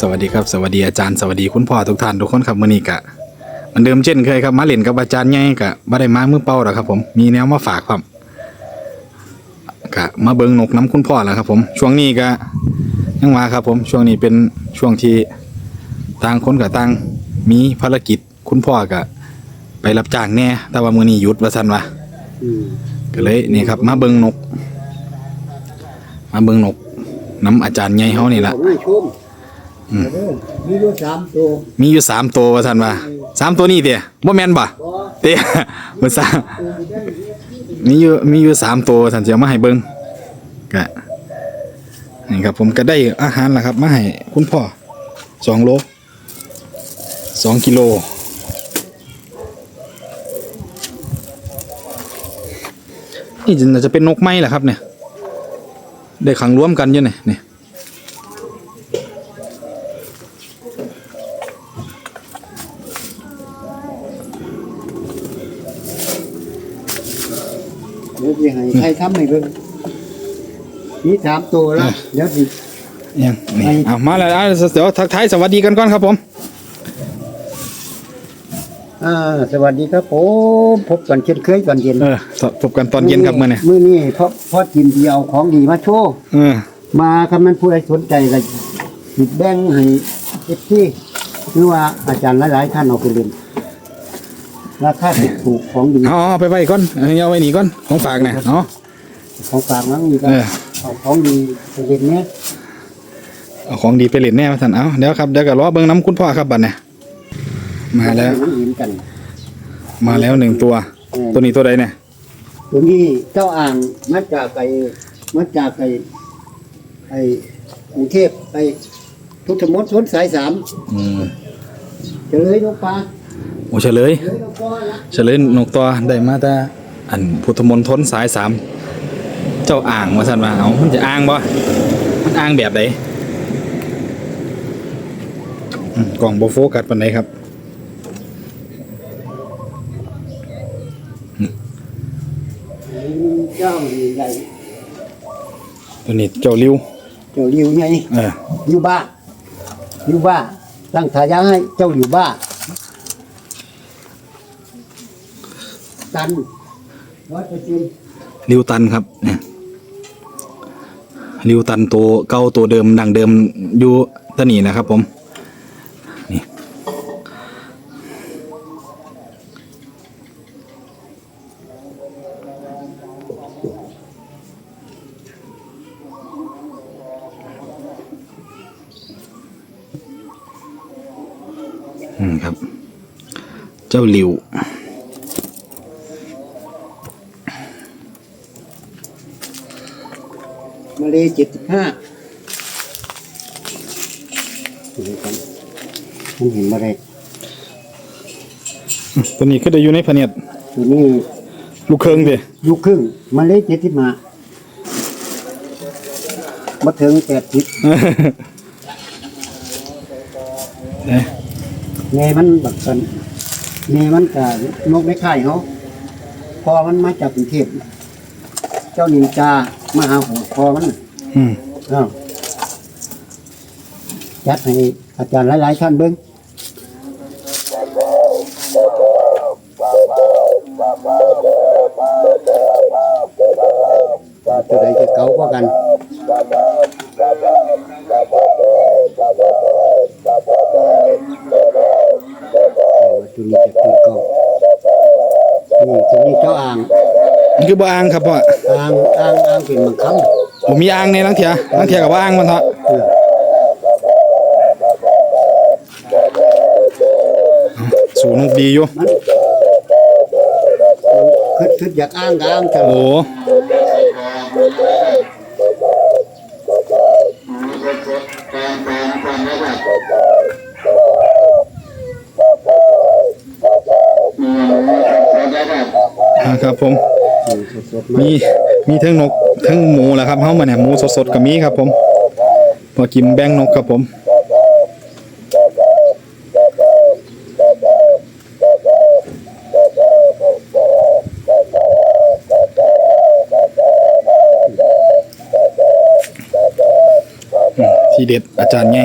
สวัสดีครับสวัสดีอาจารย์สวัสดีคุณพ่อทุกท่านทุกคนครับมื้อนี้กะมือนเดิมเช่นเคยครับมาเล่นกับอาจารย์ใหญ่กะบ่ได้มามือเปล่าหรอกครับผมมีแนวมาฝากครับกะมาเบิงนกน้ำคุณพ่อแล้วครับผมช่วงนี้กะยังมาครับผมช่วงนี้เป็นช่วงที่ต่างคนกับต่างมีภารกิจคุณพ่อกะไปรับจ้างแน่แต่ว่ามื้อนี้หยุดว่าซั่นวะก็เลยนี่ครับ มาเบิงนก มาเบิงนกน้ำอาจารย์ใหญ่เฮานี่ล่ะผมให้ชมอืม เออมีอยู่สามตัวมีอยู่สามตัวว่าท่านว่าสามตัวนี่เดียบ่แม่นบ่บ่เตี้ยมันสามมีอยู่มีอยู่สามตัวท่านจะเอามาให้เบิ่งก็นี่ครับผมก็ได้อาหารแล้วครับมาให้คุณพ่อสองโลสองกิโลนี่จะจะเป็นนกไม้แหละครับเนี่ย ได้ขังรวมกันอยู่เนี่ยเนี่ย เดี๋ยวสิ ให้ใครทำให้เบิ่งมีสามตัวแล้วเดี๋ยวสิยังนี่ไอ้เอามาแล้วอะเดี๋ยวทักทายสวัสดีกันก่อนครับผมอ่าสวัสดีครับผมพบกันเช่นเคยตอนเย็นเออสพบกันตอนเย็นครับมื่อนี้มื้อนี้เพราะเพราะกินที่เอาของดีมาโชว์เออมาคันมันผู้ใดสนใจก็หยิบแบ่งให้เอฟซีหรือว่าอาจารย์หลายๆท่านเอาไปเล่น ราคาถูกของดีเอาเอาไปไว้ก่อนเอาเอาไว้นี่ก่อนของฝากเนี่ยเนาะของฝากมั้งนี่ก็เออเอาของดีไปเล่นเนี่ยเอาของดีไปเล่นแน่มาท่านเอาเดี๋ยวครับเดี๋ยวก็รอเบิ่งน้ำคุณพ่อครับบัดเนี่ยมาแล้วมันเห็นกันมาแล้วหนึ่งตัวเออตัวนี้ตัวใดเนี่ยตัวนี้เจ้าอ่างมาจากไอ้มาจากไอ้ไอ้กรุงเทพไอ้พุทธมณฑลสายสามอืมเฉลยนกปลาโอ้ เฉลยเฉลยนกปลาละเฉลยนกตัวได้มาแต่อันพุทธมณฑลสายสามเจ้าอ่างว่าท่านว่าเอามันจะอ่างบ่มันอ่างแบบไหนอืมกล่องโบโฟกัสปันไหนครับเจ้าใหญ่ตัวนี้เจ้าริ้วเจ้าริวใหญ่เอออยู่บ้านอยู่บ้านตั้งฉายาให้เจ้าอยู่บ้าน ตันร้อยเปอร์เซ็นต์ริวตันครับเนี่ยริวตันตัวเก่าตัวเดิมดังเดิมอยู่ตนี่นะครับผมนี่อืมครับ เจ้าริว มาเลยเจ็ดสิบห้ามันเห็นมาได้ตัวนี้ก็จะอยู่ในพะเนียดตัวนี้ลูกเคิงเด้ลูกครึ่งมาเลยเจ็ดสิบห้ามาถึงแปดสิบเอ้ยแม่มันบักกันแม่มันกับนกไม่ไข่เขาพอมันมาจากกรุงเทพ เจ้านินจามาหาหัวพอมันน่ะอืมอ้าวจัดให้อาจารย์หลายๆท่านเบิ้งตัวใดจะเก่ากว่ากันตัวนี้จะเป็นเก่านี่ตัวนี้เจ้าอ่างมันคือบ่อ่างครับพ่อ อ่างอ่างอ่างเป็นมังคำผมมีอ่างในลังเทียลังเทียกับว่าอ่างมันเถอะเออสูนกดีอยู่มันคิดคิดอยากอ้างก็อ้างเถโอ้อะอ่าครับผมสดๆ มีมีทั้งนกทั้งหมูแหละครับเฮามาเนี่ยหมูสดๆก็มีครับ ผมพอกินแบงนกครับผมที่เด็ดอาจารย์ไง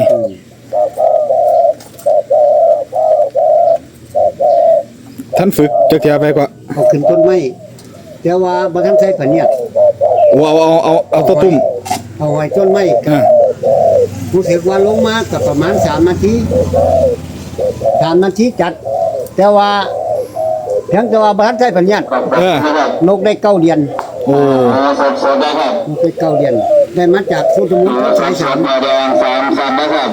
ท่านฝึกจักเทียไปก็เอาขึ้นต้นไม้ แต่ว่าบ่ทันใช้ผะเนียดเอาเอาเอาเอาเอาตัวตุ่มเอาไว้ต้นไม้อ่ารู้สึกว่าลงมาก็ประมาณ3นาที3นาทีจัด แต่ว่าเพียงแต่ว่าบ่ทันใช้ผะเนียดเออนกได้เก้าเดือนโอ้สดสดนะครับนกได้เก้าเดือนได้มาจากสุสมุทรสสายดสสาดมมาแดงสามสันนะครับ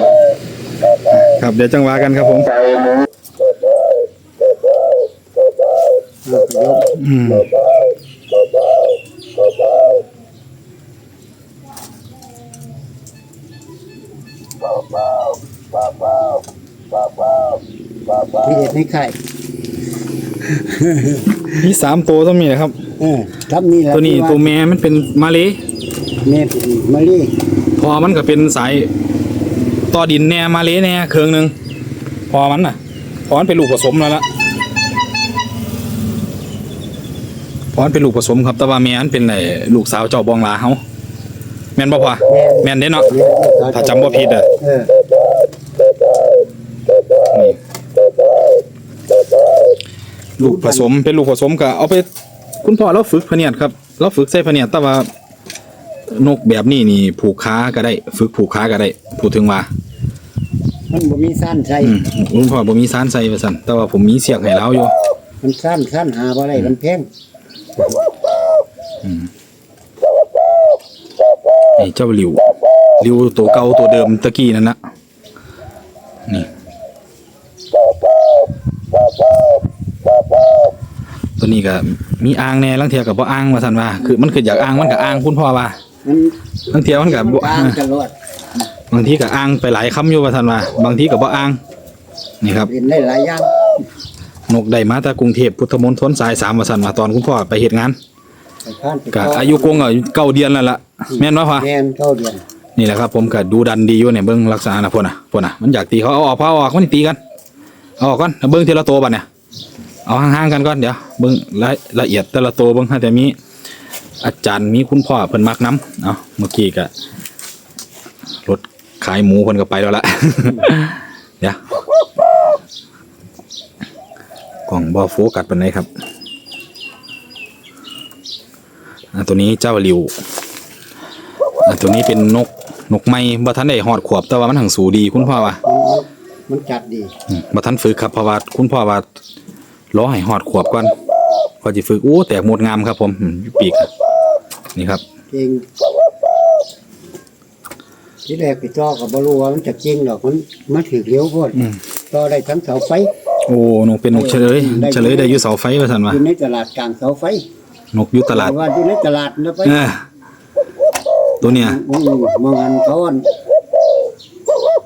ครับเดี๋ยวจังหวะกันครับผมใส่หมูอืม ที่เด็ดในไข่มีสามตัวต้องมีนะครับ เออครับนี่แหละตัวนี้ที่าตัวแม่มันเป็นมาเลยแม่เป็นมาลีพอมันก็เป็นสายต่อดินแน่มาเลยแน่เครื่องหนึงพอมันน่ะ พอมันเป็นลูกผสมแล้วล่ะพอมันเป็นลูกผสมครับ แต่ว่าแม่มันเป็นไอ้ลูกสาวเจ้าบองลาเฮาแม่นบ่พ่อแม่นเด้เนาะถ้าจำบ่ผิดอะเออนี่ ลูกผสมเป็นลูกผสมก็เอาไป คุณพ่อเราฝึกพะเนียดครับเราฝึกใส่พะเนียดแต่ว่านกแบบนี้นี่ผูกขาก็ได้ ฝึกผูกขาก็ได้พูดถึงว่ามันบ่มีสั้นใส่อืมคุณพ่อบ่มีสารใส่ว่าซั่นแต่ว่าผมมีเสียกให้แล้วอยู่มันสั้นสั้นหาบ่ได้มันแพงนี่เจ้าหลิวหลิวตัวเก่าตัวเดิมตะกี้นั่นนะนี่ ตัว นี้ก็มีอ่างแน่ลังเทียกับบ่อ่างว่าซั่นว่าคือมันคืออยากอ่างมันก็อ่างคุณพ่อว่ามันลังเทียมันก็บ่ตามตลอดบางทีก็อ่างไปหลายคำอยู่ว่าซั่นว่าบางทีก็บ่อ่างนี่ครับเห็นได้หลายอย่างนกได้มาจากกรุงเทพพุทธมณฑลสายสามว่าซั่นว่าตอนคุณพ่อไปเฮ็ดงานไปข้านไปก็อายุกงก็เก้าเดือนแล้วล่ะแม่นบ่พ่อแม่นเก้าเดือนนี่แหละครับผมก็ดูดันดีอยู่เนี่ยเบิ้งลักษณะนะพ่นนะพ่นนะมันอยากตีเขาเอาออกพาเอาออกมันตีกันเอาออกก่อนเบิ้งทีละตัวบัดเนี่ย เอาห่างๆกันก่อนเดี๋ยวเบิ้งรายละเอียดแต่ละตัวเบิ้งให้แต่มีอาจารย์มีคุณพ่อเพิ่นมักน้ำเอาเมื่อกี้ก็รถขายหมูเพิ่นก็ไปแล้วละเดี๋ยวกล่องบอโฟกัสเป็นไหนครับอะตัวนี้เจ้าหลิวอะตัวนี้เป็นนกนกไม้บ่ทันได้หอดขวบแต่ว่ามันหังสูดีคุณพ่อว่ามันมันจัดดีอืมบ่ทันฝึกครับเพราะว่าคุณพ่อว่า รอให้หอดขวบก่อนพอสิฝึกโอ้แตกหมดงามครับ ผมอืมอยู่ปีกอะนี่ครับเก่งที่แรกไปจ่อก็บ่รู้ว่ามันจะเก่งดอกมันมันถือเลี้ยวโพดอืมต่อได้ทั้งเสาไฟ โอ้นกเป็นนกเฉลยได้เฉลยได้อยู่เสาไฟว่าซั่นว่าอยู่ในตลาดกลางเสาไฟนกอยู่ตลาดว่าอยู่ในตลาดนะไปเออตัวเนี้ยมองมองอันเขาอัน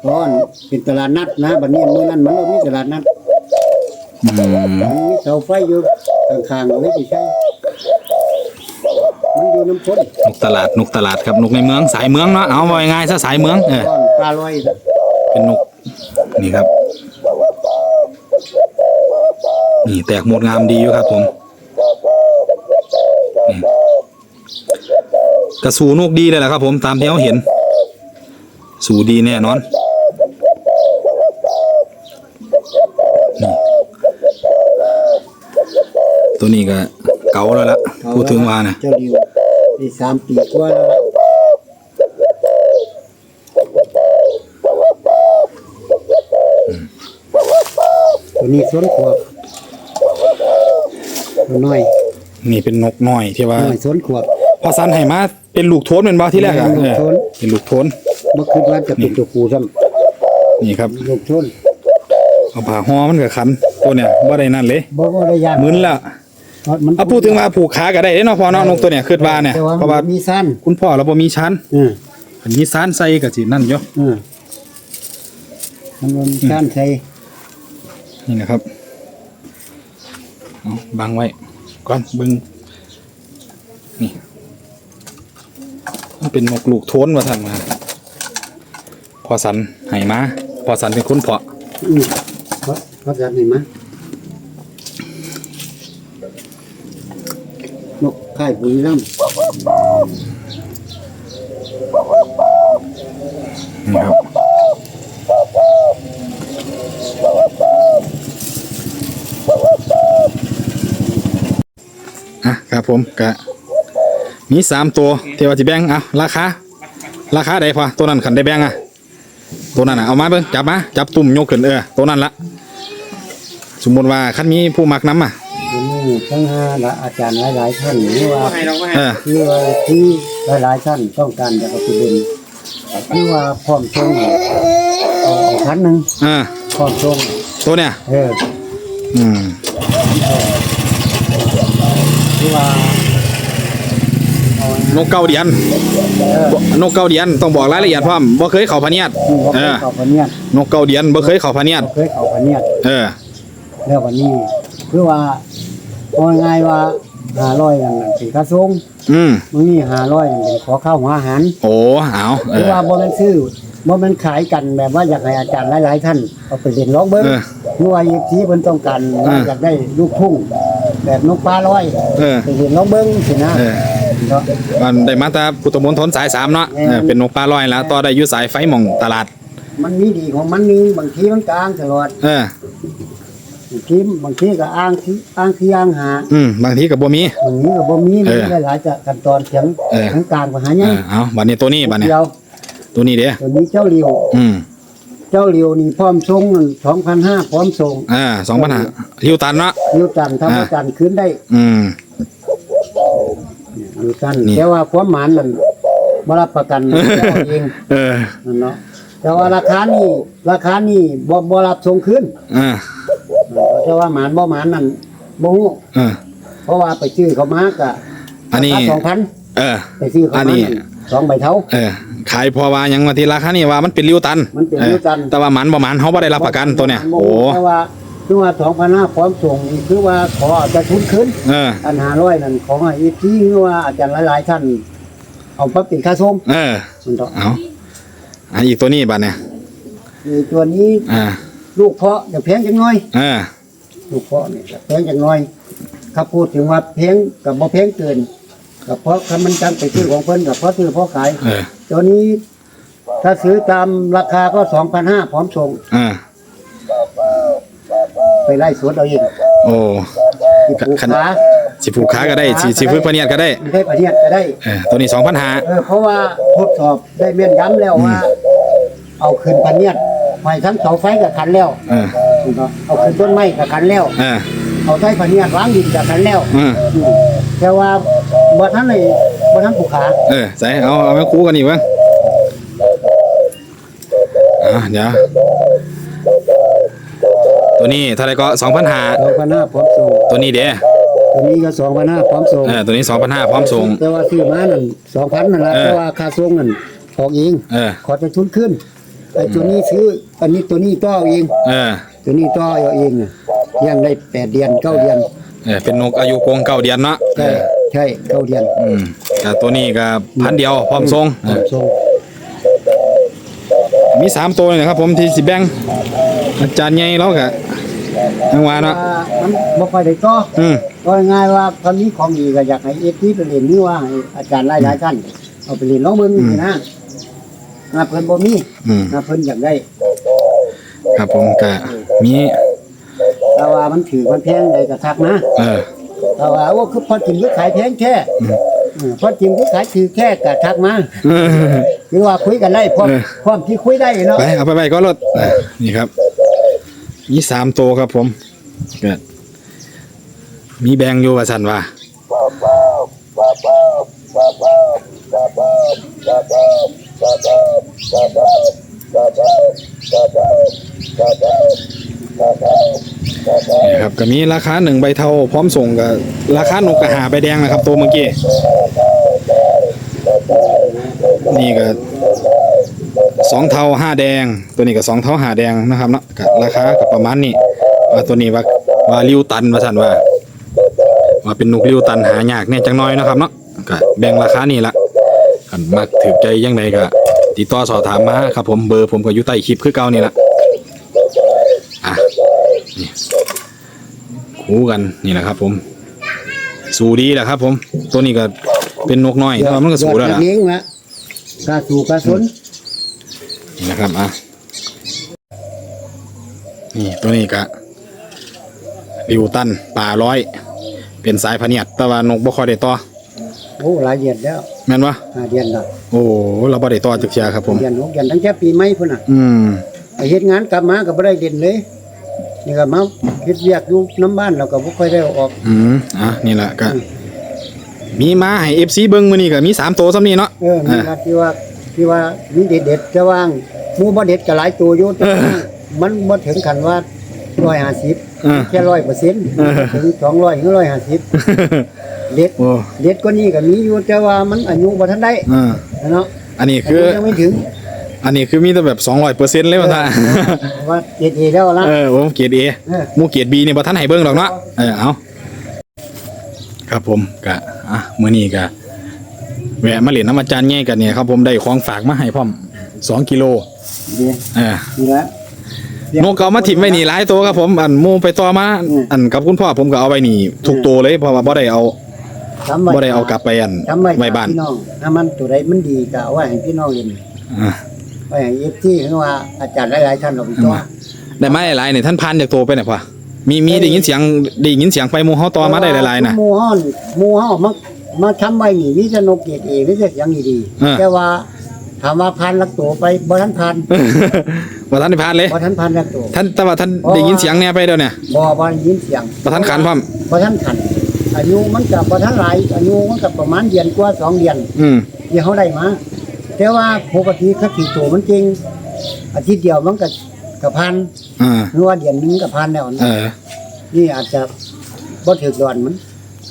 เขาอันเป็นตลาดนัดนะบัดนี้มื้อนั้นมันบ่มีตลาดนัด อืมมันมีเสาไฟอยู่ข้างๆเลยสิใช่มันอยู่น้ำพ้นนกตลาดนกตลาดครับนกในเมืองสายเมืองเนาะเอาว่าง่ายๆซะสายเมืองเออก้อนปลาลอยเป็นนกนี่ครับนี่แตกหมดงามดีอยู่ครับผมนี่กระสูนกดีเลยแหละครับผมตามที่เขาเห็น สูดีแน่นอนนี่ นี้ก็เก่าแล้วละพูดถึงว่านะเจ้าดิวได้สามปีกว่าแล้วล่ะตัวนี้สวนขวบตัวน้อย นี่เป็นนกน้อยที่ว่าน้อยสวนขวบพอสันให้มาเป็นลูกโทนเป็นบ่ที่แรกอะเป็นลูกโทนเออเป็นลูกโทนเมื่อคืนว่าจะเป็นตัวกูซ้นี่ครับำลูกชนเอาผ่าห่อมันก็คันตัวเนี่ยบ่ได้นั่นเลยบ่บ่ได้ยากมึนแล้ว มันเอาพูดถึงว่าผูกขาก็ได้เด้เนาะพอเนาะนกตัวเนี่ยคิดว่าเนี่ยแต่ว่าเพราะว่ามันมีสั้นคุณพ่อเราบ่มีชั้นอืออันนี้ชั้นใส่ก็สินั่นอยู่อือมันบ่มีสั้นใส่นี่นะครับเอาบังไว้ก่อนเบิ่งนี่มันเป็นนกลูกโทนว่าท่านมาพอสันให้มาพอสันเป็นคนเพาะอือเพราะเพราะจัดนี่มะ ค่ายบุรีรัมย์นะครับอะครับผมกะมีสามตัวเทวจิแบงอะราคาราคาใดพอตัวนั้นขันได้แบงอะตัวนั้นอะเอามาเบิ้งจับมาจับตุ่มโยกขึ้นเออตัวนั้นละสมมติว่าขั้นมีผู้มักน้ำอะ ทีนี้ทั้งห้าละอาจารย์หลาย ๆ ท่านหรือว่าเออที่ว่าที่หลาย ๆ ท่านต้องการจะเอาไปเล่นที่ว่าพร้อมทรงเอาเอาพันหนึ่งเออพร้อมทรงตัวเนี้ยเอออืมที่ว่าเอานกเก้าเดียน เออ นกเก้าเดียนต้องบอกรายละเอียดพร้อมบ่เคยเข้าพะเนียดที่ว่าเอเคยอเข้าพะเนียดนกเก้าเดียนบ่เคยเข้าพะเนียด เคยเข้าพะเนียด เออ แล้ววันนี้คือว่า เอาง่ายๆว่าห้าร้อยนั่นน่ะเป็นค่าส่งอืมมื้อนี้ห้าร้อยเป็นขอข้าวหัวอาหารโอ้เอาเอคืออ ว่าบ่แม่นซื้อบ่แม่นขายกันแบบว่าอยากให้อาจารย์หลายๆท่านเอาไปเล่นร้องเบิ่งเออคือว่าอีกทีเพิ่นต้องการว่าเอออยากได้ลูกทุ่งแบบนกปลาร้อยเออ ไปเล่นร้องเบิ่งสินะเออเนาะ มันได้มาแตาพุทธมณฑลสายสามเนาะเออเออเป็นนกปลาลอยแล้วต่อได้อยู่สายไฟหม่องตลาด มันมีดีของมันนี่บางทีมันกลางตลอด เออบาง ทีบางทีก็อ้างที่อ้างที่อ้างหาอืมบางทีกับบ่มี บางทีก็บ่มีเออหลายๆจะขั้นตอนเสียงเออทางกลางก็หาเอใหญ่อเอาบัดนี้ตัวนี้บัดนี้เดียวตัวนี้เด้ตัวนี้เจ้าเหลียว อืมเจ้าเหลียวนี่พร้อมส่ง2,500พร้อมส่งอ่าสองปัญหาริวตันเนาะอยู่จันทร์ทำว่าจันทร์คืนได้อืมอยู่จันทร์นี่ แต่ว่าความหมานนั่นบ่รับประกันเจ้าเองเออนั่นเนาะแต่ว่าราคานี่ราคานี่บ่บ่รับส่งคืนอ่า แต่ว่าหมานบ่หมานนั่นบ่ฮู้เออ เพราะว่าไปซื้อเขามากะอันนี้ สองพันเออ ไปซื้อเขาอันมานี้นั่นสองใบเท่าเออ ขายพอว่ายังว่าที่ราคานี่ว่ามันเป็นริวตันมันเป็นริ้วตันเออแต่ว่าหมันบ่หมันเฮาบ่ได้รับประกันตัวเนี้ยบ่โอ้ฮู้แต่ว่าคือว่าสองพันห้าพร้อมส่งนี่คือว่าขอจะทุนคืนเออ อันห้าร้อยนั่นขอให้อีกที่คือว่าอาจารย์หลายๆท่านเอาไปเป็นค่าส่งเออ มันต้องเอาอันอีกตัวนี้บัดเนี่ย มีตัวนี้อ่า ลูกเพาะจะแพงจังน้อย เออ ลูกเพาะนี่จะแพงจังน้อยถ้าพูดถึงว่าแพงกับบ่แพงเกินก็เพราะคันมันจังไปซื้อของเพิ่นก็เพราะซื้อเพราะขายเออ ตัวนี้ถ้าซื้อตามราคาก็สองพันห้าพร้อมส่งเออไปไล่สวนเอาเองโอ้ ที่ปลูกขนาด ขาสิผูกขาก็ได้สิสิฝึกพะเนียดก็ได้ไม่ได้ประเทศก็ได้ เออตัวนี้สองพันหา เออเพราะว่าทดสอบได้เม่นย้ำแล้วว่า เอาขึ้นพันเนียดไปทั้งเสาไฟกับขันแล้ว เออ เอาขึ้นต้นไม้กับขันแล้วเออเอาใช้พันเนียดวางดินกับขันแล้วเอออืมแต่ว่าบ่ทันเลยบ่ทันปลูกขาเออใส่เอาเอามาคู่กันอีกวะอะเดี๋ยวตัวนี้เท่าไหรก็สองพันหาสองพันห้าพร้อมส่งตัวนี้เด้ตัวนี้ก็สองพันห้าพร้อมส่งเออตัวนี้สองพันห้าพร้อมส่งแต่ว่าซื้อมานั่นสองพันนั่นแหละเออแต่ว่าค่าส่งนั่นออกเองเออขอจะทุนขึ้นไอ้ตัวนี้ซื้ออันนี้ตัวนี้ต่อเอาเองเออ ตัวนี้ต่อเอาเองน่ะยังได้แปดเดือนเก้าเดือนเออเป็นนกอายุกงเก้าเดือนเนาะเอใช่อใช่เก้าเดือนอืมแต่ตัวนี้ก็พันเดียวพร้อมส่งเออส่งมีสามตัวเลยนะครับผมที่สิแบ่งอาจารย์ใหญ่แล้วก็ยังว่าเนาะว่ามันบ่ค่อยได้ต่ออืมก็ง่ายๆว่าตอนนี้ของดีก็อยากให้เอฟซีไปเรียนนี่ว่าให้อาจารย์หลายๆท่านเอาไปเรียนร้องเบิ่งนี่นะงาเพิ่นบ่มีอืมงาเพิ่นอยากได้ครับผมก็ มีแต่ว่ามันถือมันแพงได้ก็ทักนะเออ แต่ว่าโอ้คือพอจริงคือขายแพงแค่เออพอจริงคือขายถือแค่ก็ทักมาเออคือว่าคุยกันได้พร้อมเออ พร้อมที่คุยได้เนาะไปเอาไปไปก็รถอะนี่ครับมีสามตัวครับผมเกิดมีแบงอยู่ว่าสันว่า นี่ครับก็มีราคาหนึ่งใบเทาพร้อมส่งกับราคานกกระหาใบแดงนะครับ ตัวเมื่อกี้นี่ก็สองเทาห้าแดง ตัวนี้ก็สองเทาห้าแดงนะครับเนาะก็ราคาก็ประมาณนี้ว่าตัวนี้ว่าว่าริ้วตันว่าสันว่าว่าเป็นนกริ้วตันหายากเนี่ยจังน้อยนะครับเนาะก็แบ่งราคานี่ละกันมักถือใจยังไงก็ติดต่อสอบถามมาครับผมเบอร์ผมก็อยู่ใต้คลิปคือเก่านี่ละอะนี่ คู่กันนี่แหละครับ ผม สูดีแหละครับ ผม ตัวนี้ก็เป็นนกน้อยแต่ว่ามันก็สูแล้วยอล่ะดเลี้ยงละกาสู่กาสนนี่นะครับอะนี่ตัวนี้ก็ริวตันป่าร้อย เป็นสายพะเนียดแต่ว่านกบ่ค่อยได้ต่อโอ้หลายเดือนแล้วแม่นบ่ห้าเดือนแล้วโอ้เราบ่ได้ต่อจักเที่ยครับผม เดือนหกเดือนตั้งแต่ปีใหม่พุ่นน่ะอืม ไปเฮ็ดงานกลับมาก็บ่ได้เด่นเลยนี่ก็มา เฮ็ดเวียกอยู่น้ำบ้านเราก็บ่ค่อยได้เอาออก อืมอะนี่แหละก็ มีมาให้ FC เบิ่งมื้อนี้ก็มีสามตัวซ้ำนี้เนาะเออมีว่าที่ว่าที่ว่ามีเด็ดๆจะว่างหมู่บ่เด็ดก็หลายตัวอยู่แต่ว่ามันบ่ถึงขั้นว่า150เออแค่100%เออถึง200ถึง150เด็ดโอ้เด็ดกว่านี้ก็มีอยู่แต่ว่ามันอายุบ่ทันได้อ่าเนาะอันนี้อาคืยุอยังไม่ถึง อันนี้คือมีแต่แบบ200%เลยว่าท่าว่าเจ็ดเอแล้วละ เออโอ้เกรด A เออ หมู่เกรด B นี่บ่ทันให้เบิ่งดอกเนาะเออเอาครับผมก็อะมื้อนี้ก็แวะมาเล่นน้ำอาจารย์ใหญ่กันเนี่ยครับผมได้ของฝากมาให้พร้อม2กิโลเดี๋ยวเออนี่ละ นกก็เอามาถิ่มไว้นี่หลายตัวครับผมอันหมู่ไปต่อมา อืม อันกับคุณพ่อผมก็เอาไว้นี่ทุกตัวเลยเพราะว่าบ่ได้เอาจำไว้บ่ได้เอากลับไปอันจำไว้ไว้บ้านพี่น้องถ้ามันตัวใดมันดีก็เอาไว้ให้พี่น้องเรียนอะ ไว้ให้เอฟที่คือว่าอาจารย์หลายๆท่านเราไปต่อได้มาหลายๆเนี่ยท่านพันจากตัวไปเนี่ยพ่อมีมีได้ยินเสียงได้ยินเสียงไปหมู่เฮาต่อมาได้หลายๆนะหมู่ฮ้อนหมู่ฮ้อมามาทำไว้นี่มีแต่นกเกรดเอมีแต่อย่างดีอ่าๆแต่ว่าถามว่าพันลักตัวไปบ่ทันพันบ่ทันได้พันเลยบ่ทันพันลักตัวท่านแต่ว่าท่านได้ยินเสียงเนี่ยไปเดี๋ยวเนี่ยบ่บ่ได้ยินเสียงบ่ทันขันพร้อมบ่ทันขันอายุมันก็บ่ทันหลายอายุมันก็ประมาณเดือนกว่าสองเดือนอืมที่เขาได้มา แต่ว่าปกติเขาขี่ตัวมันจริง อาทิตย์เดียวมันก็กับพันอ่าหรือว่าเดือนหนึงกับพันแล้วเออนี่อาจจะบ่ถึกดอนมัน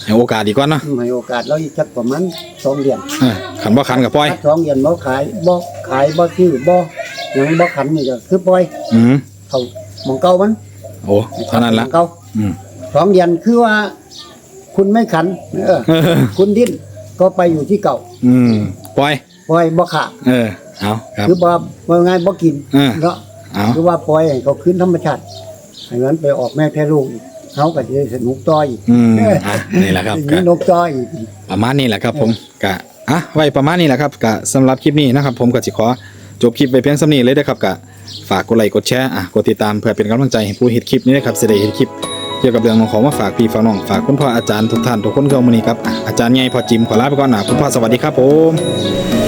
ให้โอกาสดีกว่าเนาะให้โอกาสเราอีกจักประมาณสองเดือนเออขันบ่ขันก็ปล่อย ถ้าสองเดือนบ่ขายบ่ขายบ่ซื้อบ่หยังบ่ขันนี่ก็คือปล่อยอืมเขาหมองเก่ามันโอ้เท่านั้นละหม้องเก่าอืม สองเดือนคือว่า คุณไม่ขันเออ คุณดิ้นก็ไปอยู่ที่เก่า อืมปล่อยป ล่อยบ่ขาดเออเอาครับ คือบ่บ่ง่ายบ่กินเออ เนาะเอาคือว่าปล่อยให้เขาขึ้นธรรมชาติให้มันไปออกแม่แพ้ลูกอีกเขาก็จะได้สนุกต่ออีกอืมอะนี่แหละครับอย่างก็นี้นกต่ออีก ประมาณนี้แหละครับผมกะอะไว้ประมาณนี้แหละครับกะสำหรับคลิปนี้นะครับ ผมก็สิขอจบคลิปไปเพียงสำนี้เลยนะครับกะฝากกดไลค์กดแชร์อะกดติดตามเพื่อเป็นกำลังใจให้ผู้เห็นคลิปนี้นะครับจะได้เห็นคลิปเกี่ยวกับเรื่องของมาฝากพี่ฝากน้องฝากคุณพ่ออาจารย์ทุกท่านทุกคนเข้ามานี่ครับอะอาจารย์ใหญ่พอจิมขอลาไปก่อนนะคุณพ่อสวัสดีครับผม